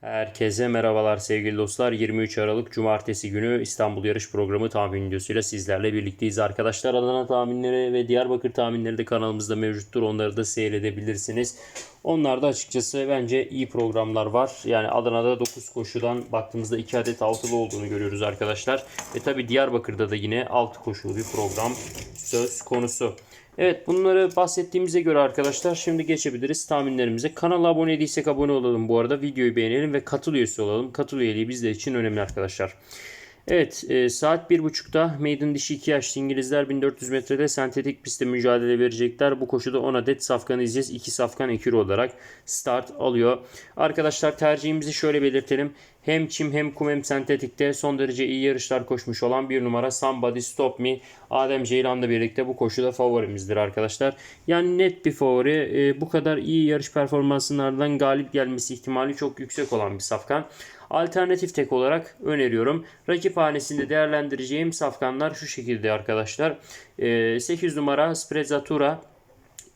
Herkese merhabalar sevgili dostlar. 23 Aralık Cumartesi günü İstanbul Yarış Programı tahmin videosuyla sizlerle birlikteyiz. Arkadaşlar Adana tahminleri ve Diyarbakır tahminleri de kanalımızda mevcuttur. Onları da seyredebilirsiniz. Onlarda açıkçası bence iyi programlar var. Yani Adana'da 9 koşudan baktığımızda 2 adet altılı olduğunu görüyoruz arkadaşlar. Ve tabi Diyarbakır'da da yine 6 koşulu bir program söz konusu. Evet bunları bahsettiğimize göre arkadaşlar şimdi geçebiliriz tahminlerimize. Kanala abone değilsek abone olalım bu arada. Videoyu beğenelim ve katıl üyesi olalım. Katıl üyeliği bizler için önemli arkadaşlar. Evet e, saat 1.30'da Maiden dişi 2 yaşlı İngilizler 1400 metrede sentetik pistte mücadele verecekler. Bu koşuda 10 adet safkan izleyeceğiz. 2 safkan ekür olarak start alıyor. Arkadaşlar tercihimizi şöyle belirtelim. Hem çim hem kum hem sentetikte son derece iyi yarışlar koşmuş olan bir numara Somebody Stop Me Adem Ceylan'la birlikte bu koşuda favorimizdir arkadaşlar. Yani net bir favori. E, bu kadar iyi yarış performansının galip gelmesi ihtimali çok yüksek olan bir safkan. Alternatif tek olarak öneriyorum. Rakip hanesinde değerlendireceğim safkanlar şu şekilde arkadaşlar. 8 numara Sprezzatura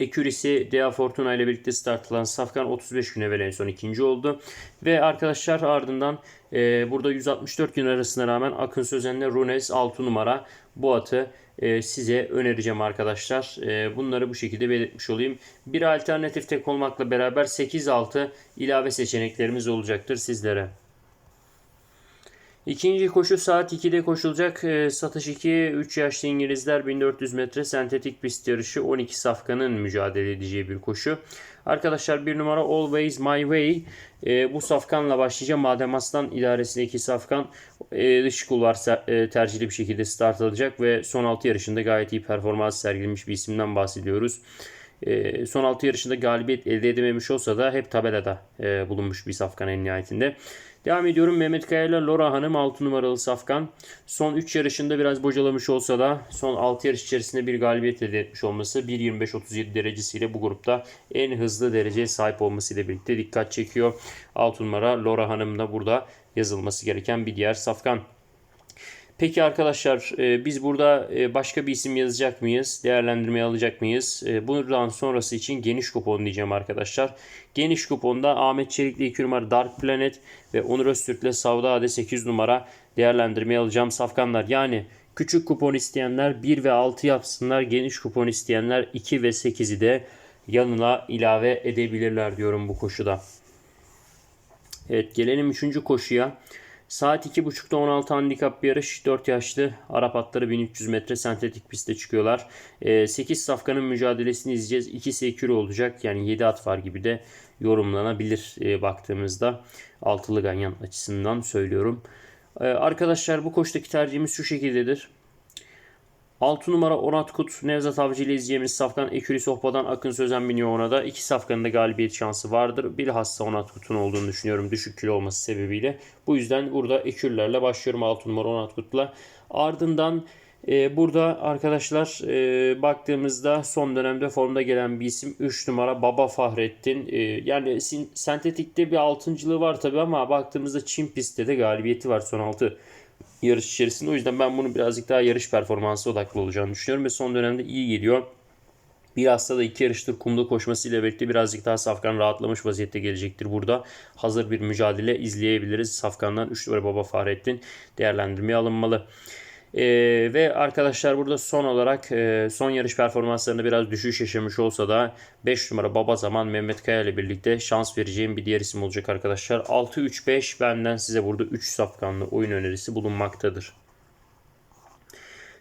Ekürisi Dea Fortuna ile birlikte startlanan Safkan 35 gün evvel en son ikinci oldu. Ve arkadaşlar ardından e, burada 164 gün arasına rağmen Akın Sözen'le Runes 6 numara bu atı e, size önereceğim arkadaşlar. E, bunları bu şekilde belirtmiş olayım. Bir alternatif tek olmakla beraber 8-6 ilave seçeneklerimiz olacaktır sizlere. İkinci koşu saat 2'de koşulacak. E, satış 2 3 yaşlı İngilizler 1400 metre sentetik pist yarışı 12 safkanın mücadele edeceği bir koşu. Arkadaşlar bir numara Always My Way. E, bu safkanla başlayacağım. Madem Aslan idaresindeki safkan e, dış kulvar e, tercihli bir şekilde start alacak ve son 6 yarışında gayet iyi performans sergilemiş bir isimden bahsediyoruz. E, son 6 yarışında galibiyet elde edememiş olsa da hep tabelada e, bulunmuş bir safkan en nihayetinde. Devam ediyorum. Mehmet Kaya ile Lora Hanım 6 numaralı safkan. Son 3 yarışında biraz bocalamış olsa da son 6 yarış içerisinde bir galibiyet elde etmiş olması 1.25-37 derecesiyle bu grupta en hızlı dereceye sahip olmasıyla birlikte dikkat çekiyor. 6 numara Lora Hanım da burada yazılması gereken bir diğer safkan. Peki arkadaşlar e, biz burada e, başka bir isim yazacak mıyız? Değerlendirmeye alacak mıyız? E, buradan sonrası için geniş kupon diyeceğim arkadaşlar. Geniş kuponda Ahmet Çelikli 2 numara Dark Planet ve Onur Öztürk'le Savda Ade 8 numara değerlendirmeye alacağım safkanlar. Yani küçük kupon isteyenler 1 ve 6 yapsınlar. Geniş kupon isteyenler 2 ve 8'i de yanına ilave edebilirler diyorum bu koşuda. Evet gelelim 3. koşuya. Saat 2.30'da 16 handikap bir yarış. 4 yaşlı Arap atları 1300 metre sentetik pistte çıkıyorlar. 8 ee, safkanın mücadelesini izleyeceğiz. İkisi ekürü olacak. Yani 7 at var gibi de yorumlanabilir e, baktığımızda. Altılı ganyan açısından söylüyorum. Ee, arkadaşlar bu koştaki tercihimiz şu şekildedir. 6 numara Onat Kut, Nevzat Avcı ile izleyeceğimiz Safkan Eküri Sohba'dan Akın Sözen biniyor ona da. İki Safkan'ın da galibiyet şansı vardır. Bilhassa Onat Kut'un olduğunu düşünüyorum düşük kilo olması sebebiyle. Bu yüzden burada Ekürlerle başlıyorum 6 numara Onat Kut'la. Ardından e, burada arkadaşlar e, baktığımızda son dönemde formda gelen bir isim 3 numara Baba Fahrettin. E, yani sentetikte bir altıncılığı var tabi ama baktığımızda Çin pistte de galibiyeti var son 6 yarış içerisinde. O yüzden ben bunu birazcık daha yarış performansı odaklı olacağını düşünüyorum ve son dönemde iyi geliyor. Bir hasta da iki yarıştır kumda koşmasıyla birlikte birazcık daha Safkan rahatlamış vaziyette gelecektir burada. Hazır bir mücadele izleyebiliriz. Safkan'dan 3 numara Baba Fahrettin değerlendirmeye alınmalı. E, ve arkadaşlar burada son olarak e, son yarış performanslarında biraz düşüş yaşamış olsa da 5 numara Baba Zaman Mehmet Kaya ile birlikte şans vereceğim bir diğer isim olacak arkadaşlar. 6-3-5 benden size burada 3 safkanlı oyun önerisi bulunmaktadır.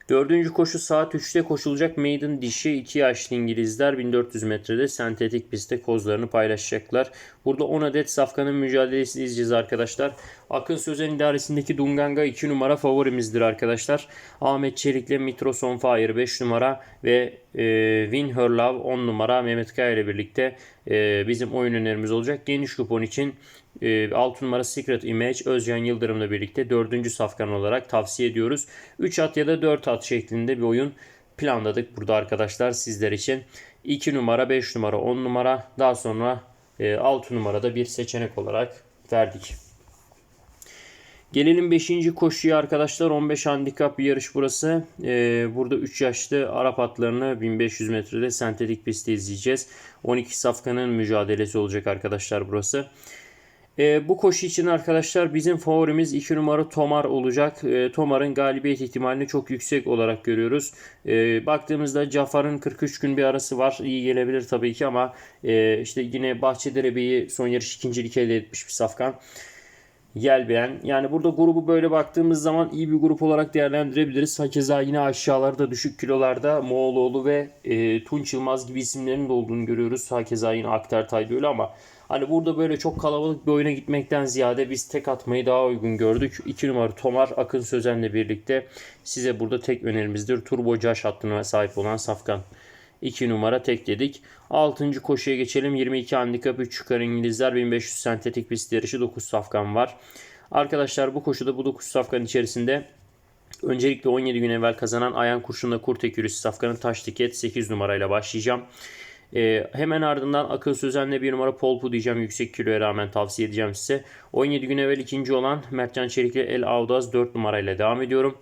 Dördüncü koşu saat 3'te koşulacak maiden dişi 2 yaşlı İngilizler 1400 metrede sentetik pistte kozlarını paylaşacaklar. Burada 10 adet safkanın mücadelesini izleyeceğiz arkadaşlar. Akın Sözen idaresindeki Dunganga 2 numara favorimizdir arkadaşlar. Ahmet Çelik'le Mitros on Fire 5 numara ve e, Win Her Love 10 numara Mehmet Kaya ile birlikte e, bizim oyun önerimiz olacak. Geniş kupon için e, 6 numara Secret Image Özcan Yıldırım'la birlikte 4. safkan olarak tavsiye ediyoruz. 3 at ya da 4 at şeklinde bir oyun planladık burada arkadaşlar sizler için. 2 numara, 5 numara, 10 numara daha sonra e, 6 numarada bir seçenek olarak verdik. Gelelim 5. koşuya arkadaşlar. 15 handikap bir yarış burası. Ee, burada 3 yaşlı Arap atlarını 1500 metrede sentetik pistte izleyeceğiz. 12 safkanın mücadelesi olacak arkadaşlar burası. E, bu koşu için arkadaşlar bizim favorimiz 2 numara Tomar olacak. E, Tomar'ın galibiyet ihtimalini çok yüksek olarak görüyoruz. E, baktığımızda Cafar'ın 43 gün bir arası var. İyi gelebilir tabii ki ama e, işte yine Bahçederebe'yi son yarış ikincilik elde etmiş bir safkan. Yelbeyen. Yani burada grubu böyle baktığımız zaman iyi bir grup olarak değerlendirebiliriz. Hakeza yine aşağılarda düşük kilolarda Moğoloğlu ve e, Tunç Yılmaz gibi isimlerin de olduğunu görüyoruz. Hakeza yine Akter Tay öyle ama hani burada böyle çok kalabalık bir oyuna gitmekten ziyade biz tek atmayı daha uygun gördük. 2 numara Tomar Akın Sözen'le birlikte size burada tek önerimizdir. Turbo Caş hattına sahip olan Safkan. 2 numara tek dedik. 6. koşuya geçelim. 22 handikap 3 yukarı İngilizler 1500 sentetik pist yarışı 9 safkan var. Arkadaşlar bu koşuda bu 9 safkan içerisinde öncelikle 17 gün evvel kazanan Ayan Kurşun'la Kurt Ekürüsü safkanın taş tiket 8 numarayla başlayacağım. Ee, hemen ardından Akıl Sözen'le bir numara Polpu diyeceğim. Yüksek kiloya rağmen tavsiye edeceğim size. 17 gün evvel ikinci olan Mertcan Çelik'le El Audaz 4 numarayla devam ediyorum.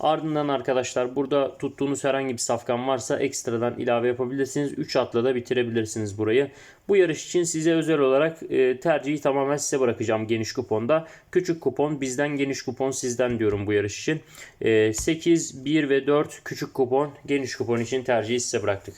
Ardından arkadaşlar burada tuttuğunuz herhangi bir safkan varsa ekstradan ilave yapabilirsiniz. 3 atla da bitirebilirsiniz burayı. Bu yarış için size özel olarak e, tercihi tamamen size bırakacağım geniş kuponda. Küçük kupon bizden geniş kupon sizden diyorum bu yarış için. E, 8, 1 ve 4 küçük kupon geniş kupon için tercihi size bıraktık.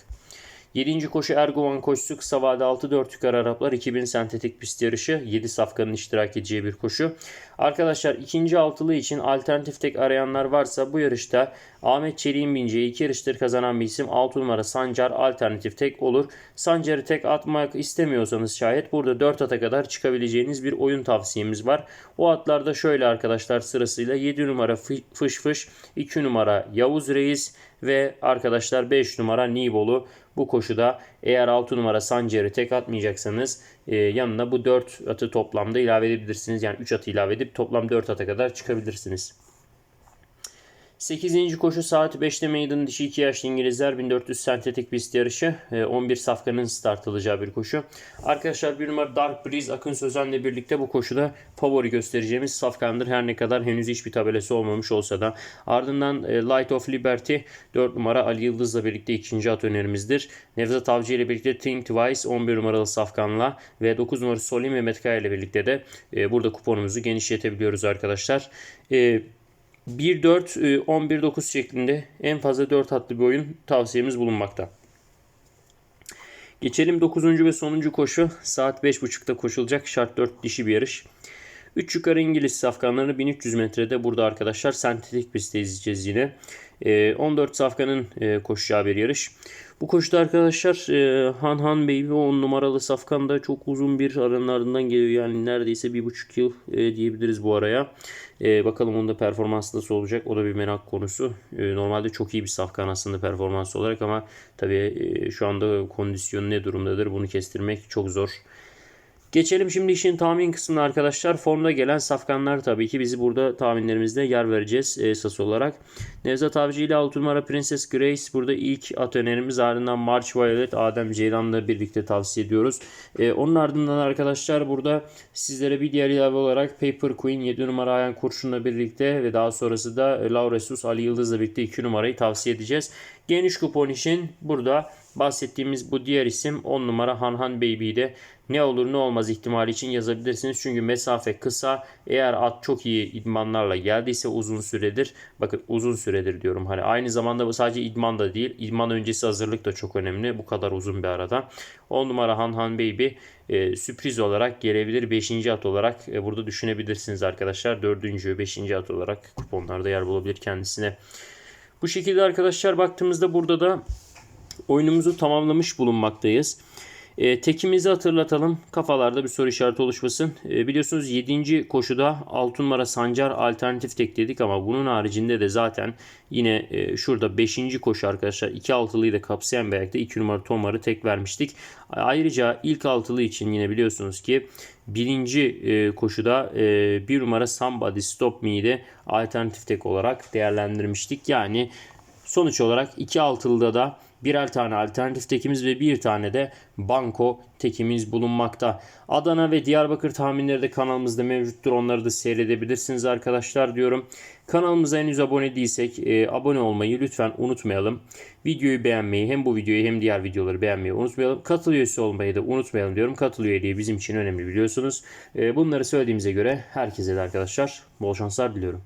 7. koşu Erguvan koşusu kısa vade 6-4 yukarı Araplar 2000 sentetik pist yarışı 7 safkanın iştirak edeceği bir koşu. Arkadaşlar ikinci altılı için alternatif tek arayanlar varsa bu yarışta Ahmet Çelik'in bineceği iki yarıştır kazanan bir isim 6 numara Sancar alternatif tek olur. Sancar'ı tek atmak istemiyorsanız şayet burada 4 ata kadar çıkabileceğiniz bir oyun tavsiyemiz var. O atlarda şöyle arkadaşlar sırasıyla 7 numara Fış Fış, 2 numara Yavuz Reis ve arkadaşlar 5 numara Nibolu bu koşuda eğer 6 numara Sancar'ı tek atmayacaksanız e, yanına bu 4 atı toplamda ilave edebilirsiniz. Yani 3 atı ilave edip toplam 4 ata kadar çıkabilirsiniz. 8. koşu saat 5'te meydan dişi 2 yaşlı İngilizler 1400 sentetik pist yarışı 11 e, safkanın start alacağı bir koşu. Arkadaşlar bir numara Dark Breeze Akın Sözen'le birlikte bu koşuda favori göstereceğimiz safkandır. Her ne kadar henüz hiçbir tabelası olmamış olsa da. Ardından e, Light of Liberty 4 numara Ali Yıldız'la birlikte ikinci at önerimizdir. Nevzat Avcı ile birlikte Think Twice 11 numaralı safkanla ve 9 numara Solim ve Metkaya ile birlikte de e, burada kuponumuzu genişletebiliyoruz arkadaşlar. E, 1-4-11-9 şeklinde en fazla 4 hatlı bir oyun tavsiyemiz bulunmakta. Geçelim 9. ve sonuncu koşu. Saat 5.30'da koşulacak şart 4 dişi bir yarış. 3 yukarı İngiliz safkanlarını 1300 metrede burada arkadaşlar sentetik pistte izleyeceğiz yine. 14 ee, safkanın e, koşacağı bir yarış. Bu koşuda arkadaşlar e, Han Han ve 10 numaralı safkan da çok uzun bir aranın ardından geliyor. Yani neredeyse bir buçuk yıl e, diyebiliriz bu araya. bakalım onda performansı nasıl olacak o da bir merak konusu. normalde çok iyi bir safkan aslında performans olarak ama tabii şu anda kondisyonu ne durumdadır bunu kestirmek çok zor. Geçelim şimdi işin tahmin kısmına arkadaşlar. Formda gelen safkanlar tabii ki bizi burada tahminlerimizde yer vereceğiz esas olarak. Nevzat Avcı ile 6 numara Princess Grace burada ilk at önerimiz. Ardından March Violet Adem Ceylan'la birlikte tavsiye ediyoruz. Ee, onun ardından arkadaşlar burada sizlere bir diğer ilave olarak Paper Queen 7 numara Ayan Kurşun'la birlikte ve daha sonrası da Laura Sus Ali Yıldız'la birlikte 2 numarayı tavsiye edeceğiz. Geniş kupon için burada bahsettiğimiz bu diğer isim 10 numara Hanhan Baby'de ne olur ne olmaz ihtimali için yazabilirsiniz. Çünkü mesafe kısa. Eğer at çok iyi idmanlarla geldiyse uzun süredir. Bakın uzun süredir diyorum. Hani aynı zamanda bu sadece idman da değil. İdman öncesi hazırlık da çok önemli. Bu kadar uzun bir arada. 10 numara Han Han Baby e, sürpriz olarak gelebilir. 5. at olarak e, burada düşünebilirsiniz arkadaşlar. 4. 5. at olarak kuponlarda yer bulabilir kendisine. Bu şekilde arkadaşlar baktığımızda burada da oyunumuzu tamamlamış bulunmaktayız. E, tekimizi hatırlatalım. Kafalarda bir soru işareti oluşmasın. E, biliyorsunuz 7. koşuda 6 numara Sancar alternatif tek dedik ama bunun haricinde de zaten yine e, şurada 5. koşu arkadaşlar 2 altılıyı da kapsayan bir ayakta 2 numara Tomar'ı tek vermiştik. Ayrıca ilk altılı için yine biliyorsunuz ki birinci e, koşuda e, bir numara Somebody Stop Me'yi de alternatif tek olarak değerlendirmiştik. Yani sonuç olarak iki altılıda da birer tane alternatif tekimiz ve bir tane de banko tekimiz bulunmakta. Adana ve Diyarbakır tahminleri de kanalımızda mevcuttur. Onları da seyredebilirsiniz arkadaşlar diyorum. Kanalımıza henüz abone değilsek e, abone olmayı lütfen unutmayalım. Videoyu beğenmeyi hem bu videoyu hem diğer videoları beğenmeyi unutmayalım. Katıl üyesi olmayı da unutmayalım diyorum. Katıl üyeliği bizim için önemli biliyorsunuz. E, bunları söylediğimize göre herkese de arkadaşlar bol şanslar diliyorum.